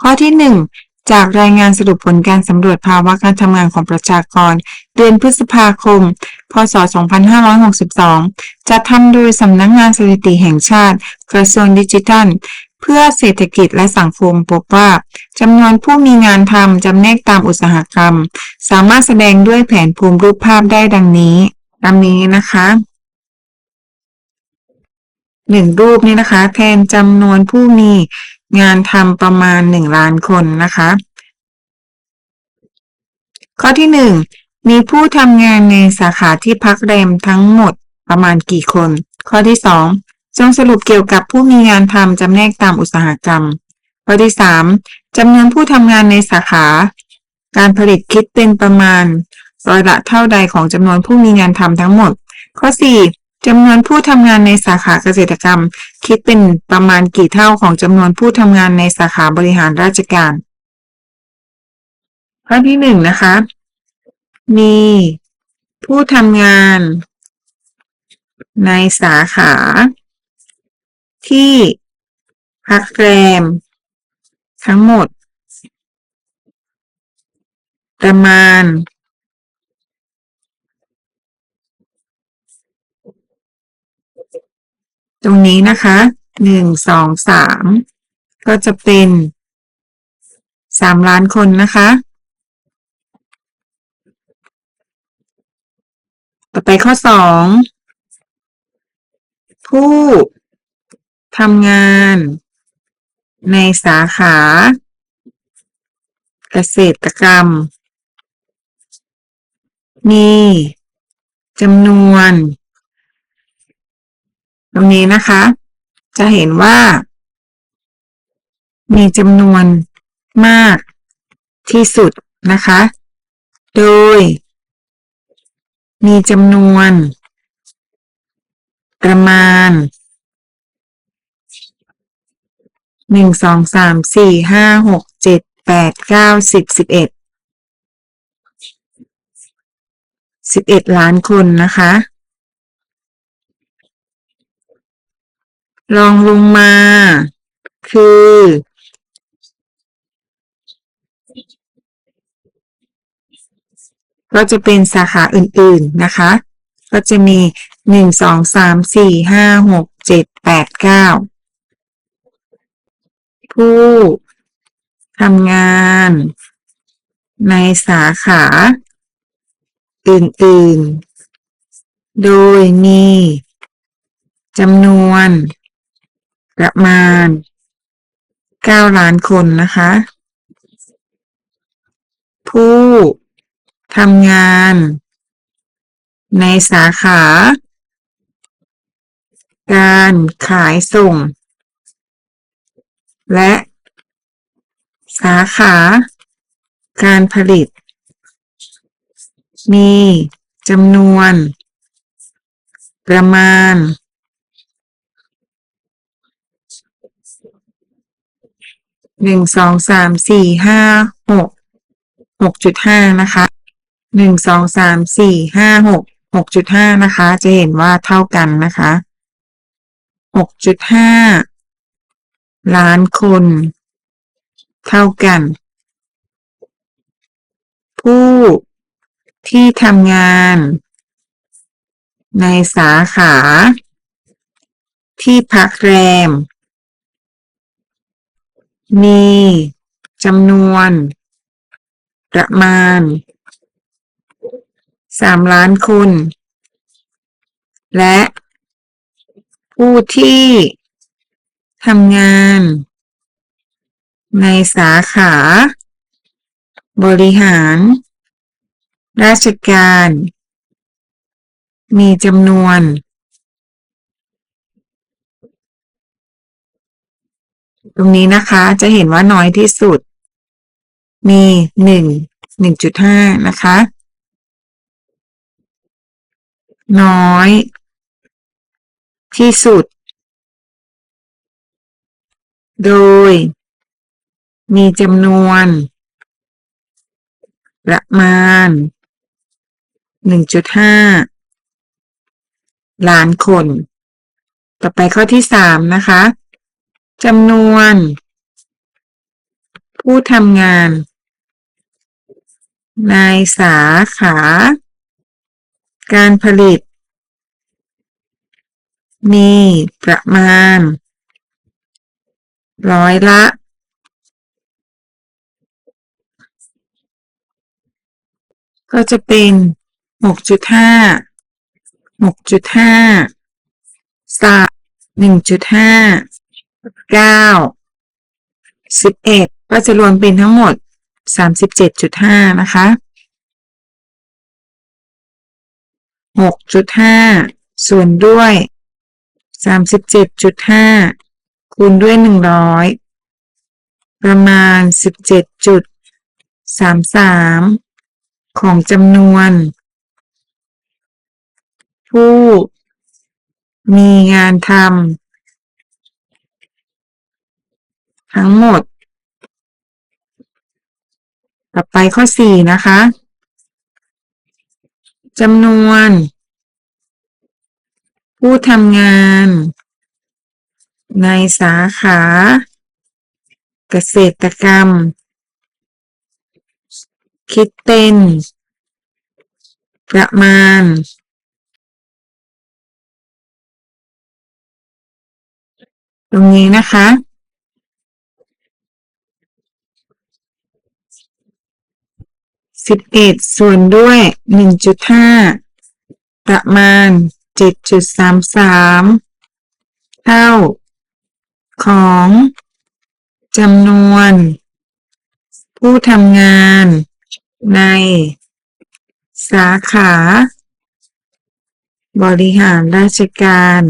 ข้อที่หนึ่งจากรายงานสรุปผลการสำรวจภาวะการทำงานของประชากร เดือนพฤษภาคม พศ 2562 จัดทำโดยสำนักงานสถิติแห่งชาติ กระทรวงดิจิทัล เพื่อเศรษฐกิจและสังคมพบว่าจำนวนผู้มีงานทำจำแนกตามอุตสาหกรรม สามารถแสดงด้วยแผนภูมิรูปภาพได้ดังนี้ดังนี้นะคะหนึ่งรูปนี้นะคะ แทนจำนวนผู้มี งานทำประมาณหนึ่งล้านคนนะคะ ข้อที่หนึ่งมีผู้ทำงานในสาขาที่พักแรมทั้งหมดประมาณกี่คน ข้อที่สองจงสรุปเกี่ยวกับผู้มีงานทำจำแนกตามอุตสาหกรรม ข้อที่สามจำนวนผู้ทำงานในสาขา การผลิตคิดเป็นประมาณร้อยละเท่าใดของจำนวนผู้มีงานทำทั้งหมด ข้อสี่ จำนวนผู้ทำงานในสาขาเกษตรกรรม คิดเป็นประมาณกี่เท่าของจำนวนผู้ทำงานในสาขาบริหารราชการ ข้อที่หนึ่งนะคะ มีผู้ทำงานในสาขา ที่พักแรม ทั้งหมด ประมาณ ตรงนี้นะคะหนึ่งสองสามก็จะเป็นสามล้านคนนะคะ ต่อไปข้อสองผู้ทำงานในสาขา เกษตรกรรม มีจำนวน ตรงนี้นะคะ จะเห็นว่า มีจำนวนมากที่สุดนะคะ โดย มีจำนวน ประมาณหนึ่งสองสามสี่ห้าหกเจ็ดแปดเก้าสิบสิบเอ็ดสิบเอ็ดล้านคนนะคะ ลองลงมา คือ ก็จะเป็นสาขาอื่นๆนะคะ ก็จะมีหนึ่งสองสามสี่ห้าหกเจ็ดแปดเก้าผู้ทำงานในสาขาอื่น ๆ โดยมีจำนวน ประมาณเก้าล้านคนนะคะ ผู้ทำงานในสาขา การขายส่ง และสาขาการผลิต มีจำนวน ประมาณ หนึ่งสองสามสี่ห้าหกหกจุดห้านะคะหนึ่งสองสามสี่ห้าหกหกจุดห้านะคะ จะเห็นว่าเท่ากันนะคะหกจุดห้าล้านคน เท่ากัน ผู้ที่ทำงาน ในสาขา ที่พักแรม มีจำนวน ประมาณสามล้านคน และผู้ที่ทำงาน ในสาขา บริหาร ราชการ มีจำนวน ตรงนี้นะคะจะเห็นว่าน้อยที่สุด มีหนึ่งหนึ่งจุดห้านะคะ น้อย ที่สุด โดย มีจำนวน ประมาณหนึ่งจุดห้าล้านคน ต่อไปข้อที่สามนะคะ จำนวน ผู้ทำงานในสาขา การผลิต มีประมาณ ร้อยละก็จะเป็นหกจุดห้า หกจุดห้าสาหนึ่งจุดห้า เก้าสิบเอ็ดก็จะรวมเป็นทั้งหมดสามสิบเจ็ดจุดห้านะคะหกจุดห้าส่วนด้วยสามสิบเจ็ดจุดห้าคูณด้วยหนึ่งร้อยประมาณสิบเจ็ดจุดสามสามของจำนวน ผู้มีงานทำ ทั้งหมด ต่อไปข้อสี่นะคะจำนวน ผู้ทำงาน ในสาขา เกษตรกรรม คิดเป็น ประมาณตรงนี้นะคะ สิบเอ็ดส่วนด้วยหนึ่งจุดห้าประมาณเจ็ดจุดสามสามเท่า ของจำนวน ผู้ทำงานใน สาขา บริหารราชการ